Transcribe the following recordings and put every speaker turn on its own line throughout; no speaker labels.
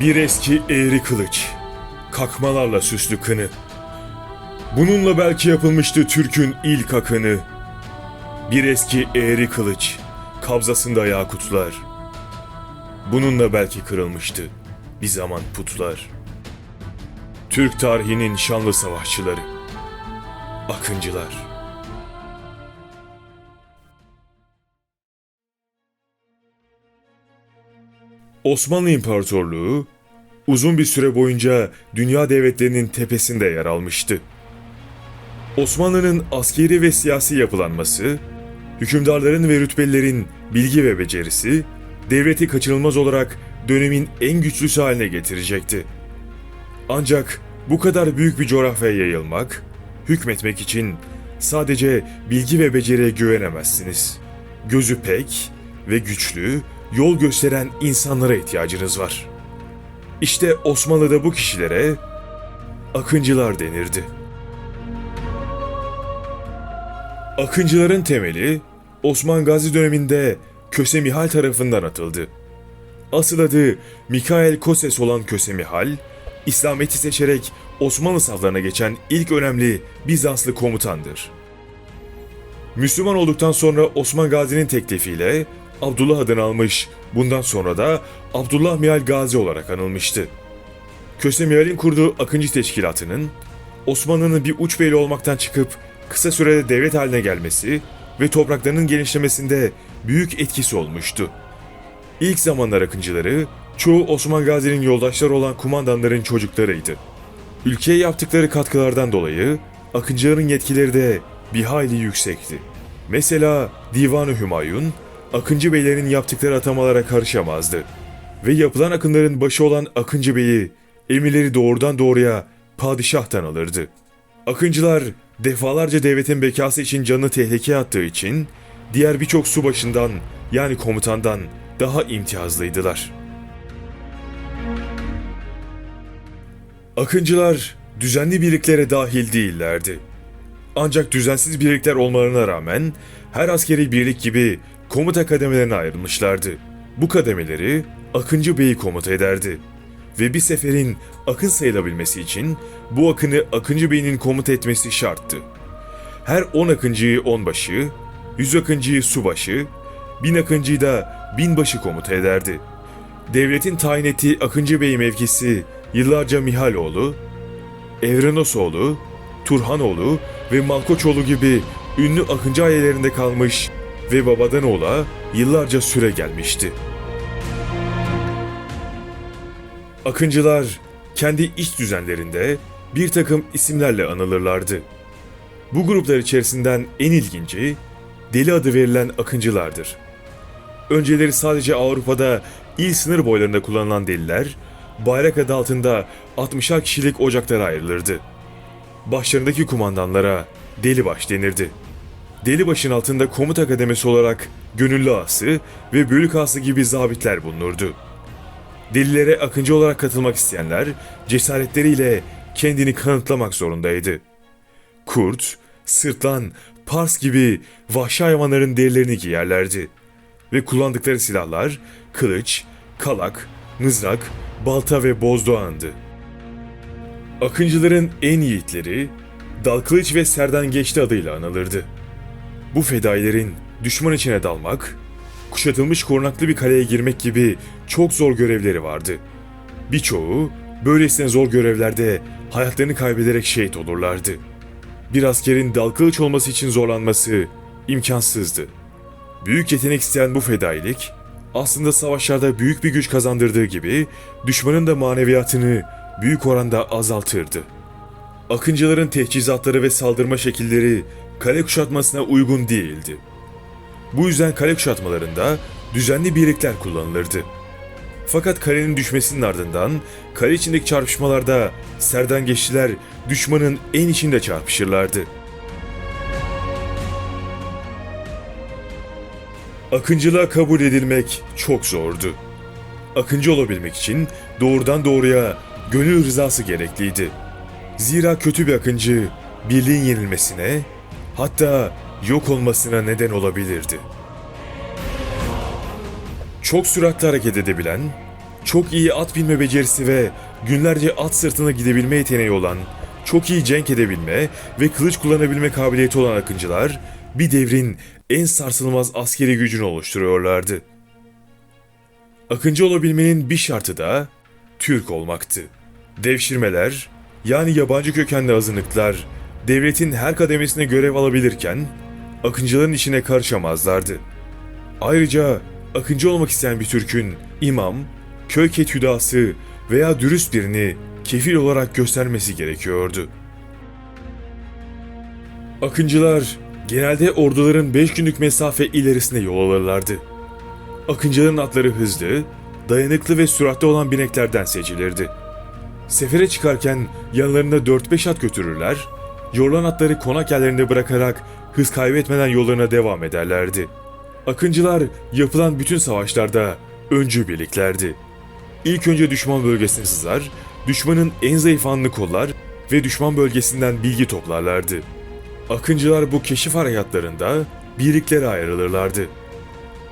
Bir eski eğri kılıç, kakmalarla süslü kını. Bununla belki yapılmıştı Türk'ün ilk akını. Bir eski eğri kılıç, kabzasında yakutlar. Bununla belki kırılmıştı bir zaman putlar. Türk tarihinin şanlı savaşçıları, akıncılar. Osmanlı İmparatorluğu uzun bir süre boyunca dünya devletlerinin tepesinde yer almıştı. Osmanlı'nın askeri ve siyasi yapılanması, hükümdarların ve rütbelilerin bilgi ve becerisi, devleti kaçınılmaz olarak dönemin en güçlüsü haline getirecekti. Ancak bu kadar büyük bir coğrafyaya yayılmak, hükmetmek için sadece bilgi ve beceriye güvenemezsiniz. Gözü pek ve güçlü, yol gösteren insanlara ihtiyacınız var. İşte Osmanlı'da bu kişilere akıncılar denirdi. Akıncıların temeli Osman Gazi döneminde Köse Mihal tarafından atıldı. Asıl adı Mikael Koses olan Köse Mihal, İslamiyet'i seçerek Osmanlı saflarına geçen ilk önemli Bizanslı komutandır. Müslüman olduktan sonra Osman Gazi'nin teklifiyle Abdullah adını almış, bundan sonra da Abdullah Mihal Gazi olarak anılmıştı. Köse Mihal'in kurduğu Akıncı Teşkilatı'nın Osmanlı'nın bir uç beyli olmaktan çıkıp kısa sürede devlet haline gelmesi ve topraklarının genişlemesinde büyük etkisi olmuştu. İlk zamanlar akıncıları çoğu Osman Gazi'nin yoldaşları olan kumandanların çocuklarıydı. Ülkeye yaptıkları katkılardan dolayı akıncıların yetkileri de bir hayli yüksekti. Mesela Divan-ı Hümayun, Akıncı beylerin yaptıkları atamalara karışamazdı. Ve yapılan akınların başı olan Akıncı beyi emirleri doğrudan doğruya padişahtan alırdı. Akıncılar defalarca devletin bekası için canını tehlikeye attığı için diğer birçok subaşından yani komutandan daha imtiyazlıydılar. Akıncılar düzenli birliklere dahil değillerdi. Ancak düzensiz birlikler olmalarına rağmen her askeri birlik gibi komuta kademelerine ayrılmışlardı. Bu kademeleri Akıncı Bey'i komuta ederdi. Ve bir seferin akın sayılabilmesi için bu akını Akıncı Bey'in komuta etmesi şarttı. Her 10 akıncıyı onbaşı, 100 akıncıyı subaşı, 1000 akıncıyı da binbaşı komuta ederdi. Devletin tayin ettiği Akıncı Bey mevkisi yıllarca Mihaloğlu, Evrenosoğlu, Turhanoğlu ve Malkoçoğlu gibi ünlü akıncı ailelerinde kalmış ve babadan oğula yıllarca süre gelmişti. Akıncılar kendi iç düzenlerinde bir takım isimlerle anılırlardı. Bu gruplar içerisinden en ilginci deli adı verilen akıncılardır. Önceleri sadece Avrupa'da il sınır boylarında kullanılan deliler, bayrak adı altında 60'ar kişilik ocaklara ayrılırdı. Başlarındaki kumandanlara delibaş denirdi. Delibaşın altında komuta kademesi olarak gönüllü ağası ve bölük ağası gibi zabitler bulunurdu. Delilere akıncı olarak katılmak isteyenler cesaretleriyle kendini kanıtlamak zorundaydı. Kurt, sırtlan, pars gibi vahşi hayvanların derilerini giyerlerdi. Ve kullandıkları silahlar kılıç, kalak, mızrak, balta ve bozdoğandı. Akıncıların en yiğitleri Dalkılıç ve Serdan Geçti adıyla anılırdı. Bu fedailerin düşman içine dalmak, kuşatılmış korunaklı bir kaleye girmek gibi çok zor görevleri vardı. Birçoğu böylesine zor görevlerde hayatlarını kaybederek şehit olurlardı. Bir askerin dal kılıç olması için zorlanması imkansızdı. Büyük yetenek isteyen bu fedailik aslında savaşlarda büyük bir güç kazandırdığı gibi düşmanın da maneviyatını büyük oranda azaltırdı. Akıncıların teçhizatları ve saldırma şekilleri kale kuşatmasına uygun değildi. Bu yüzden kale kuşatmalarında düzenli birlikler kullanılırdı. Fakat kalenin düşmesinin ardından kale içindeki çarpışmalarda serden geçtiler düşmanın en içinde çarpışırlardı. Akıncılığa kabul edilmek çok zordu. Akıncı olabilmek için doğrudan doğruya gönül rızası gerekliydi. Zira kötü bir akıncı birliğin yenilmesine hatta yok olmasına neden olabilirdi. Çok süratli hareket edebilen, çok iyi at binme becerisi ve günlerce at sırtına gidebilme yeteneği olan, çok iyi cenk edebilme ve kılıç kullanabilme kabiliyeti olan akıncılar, bir devrin en sarsılmaz askeri gücünü oluşturuyorlardı. Akıncı olabilmenin bir şartı da Türk olmaktı. Devşirmeler, yani yabancı kökenli azınlıklar, devletin her kademesine görev alabilirken, akıncıların işine karışamazlardı. Ayrıca akıncı olmak isteyen bir Türk'ün imam, köy ketüdası veya dürüst birini kefil olarak göstermesi gerekiyordu. Akıncılar genelde orduların 5 günlük mesafe ilerisine yol alırlardı. Akıncıların atları hızlı, dayanıklı ve süratli olan bineklerden seçilirdi. Sefere çıkarken yanlarında 4-5 at götürürler, yorulan atları konak yerlerinde bırakarak hız kaybetmeden yollarına devam ederlerdi. Akıncılar yapılan bütün savaşlarda öncü birliklerdi. İlk önce düşman bölgesine sızar, düşmanın en zayıf anını kollar ve düşman bölgesinden bilgi toplarlardı. Akıncılar bu keşif harekatlarında birliklere ayrılırlardı.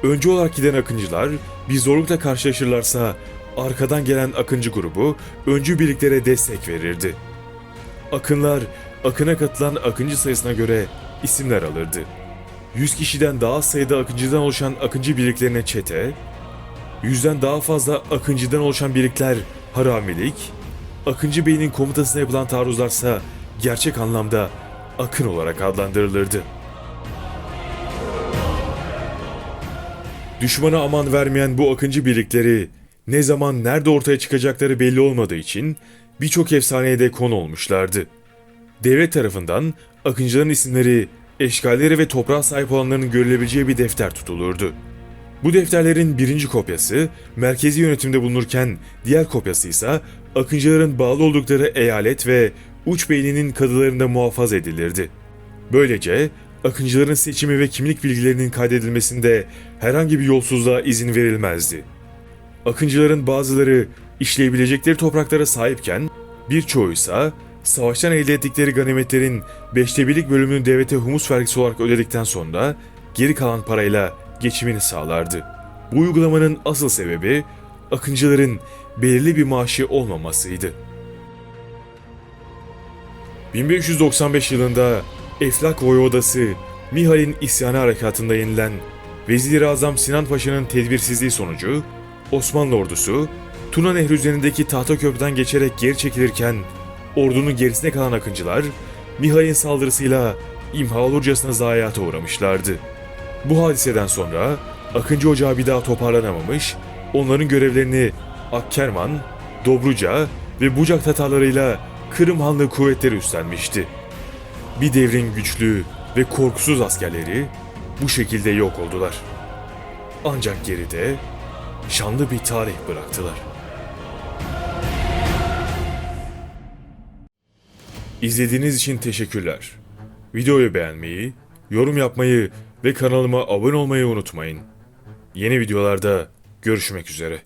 Öncü olarak giden akıncılar bir zorlukla karşılaşırlarsa arkadan gelen akıncı grubu öncü birliklere destek verirdi. Akınlar akına katılan akıncı sayısına göre isimler alırdı. 100 kişiden daha sayıda akıncıdan oluşan akıncı birliklerine çete, yüzden daha fazla akıncıdan oluşan birlikler haramilik, akıncı beynin komutasına yapılan taarruzlarsa gerçek anlamda akın olarak adlandırılırdı. Düşmana aman vermeyen bu akıncı birlikleri ne zaman nerede ortaya çıkacakları belli olmadığı için birçok efsaneye de konu olmuşlardı. Devlet tarafından akıncıların isimleri, eşgalleri ve toprağa sahip olanların görülebileceği bir defter tutulurdu. Bu defterlerin birinci kopyası merkezi yönetimde bulunurken diğer kopyası ise akıncıların bağlı oldukları eyalet ve uç beyninin kadılarında muhafaza edilirdi. Böylece akıncıların seçimi ve kimlik bilgilerinin kaydedilmesinde herhangi bir yolsuzluğa izin verilmezdi. Akıncıların bazıları işleyebilecekleri topraklara sahipken birçoğu ise savaştan elde ettikleri ganimetlerin beşte birlik bölümünü devlete humus vergisi olarak ödedikten sonra geri kalan parayla geçimini sağlardı. Bu uygulamanın asıl sebebi akıncıların belirli bir maaşı olmamasıydı. 1595 yılında Eflak Voyvodası Mihal'in isyanı harekatında yenilen Vezir-i Azam Sinan Paşa'nın tedbirsizliği sonucu Osmanlı ordusu Tuna Nehri üzerindeki tahta köprüden geçerek geri çekilirken ordunun gerisine kalan akıncılar Mihal'in saldırısıyla imhalurcasına zayiata uğramışlardı. Bu hadiseden sonra Akıncı Ocağı bir daha toparlanamamış, onların görevlerini Akkerman, Dobruca ve Bucak Tatarlarıyla Kırım Hanlığı kuvvetleri üstlenmişti. Bir devrin güçlü ve korkusuz askerleri bu şekilde yok oldular. Ancak geride şanlı bir tarih bıraktılar. İzlediğiniz için teşekkürler. Videoyu beğenmeyi, yorum yapmayı ve kanalıma abone olmayı unutmayın. Yeni videolarda görüşmek üzere.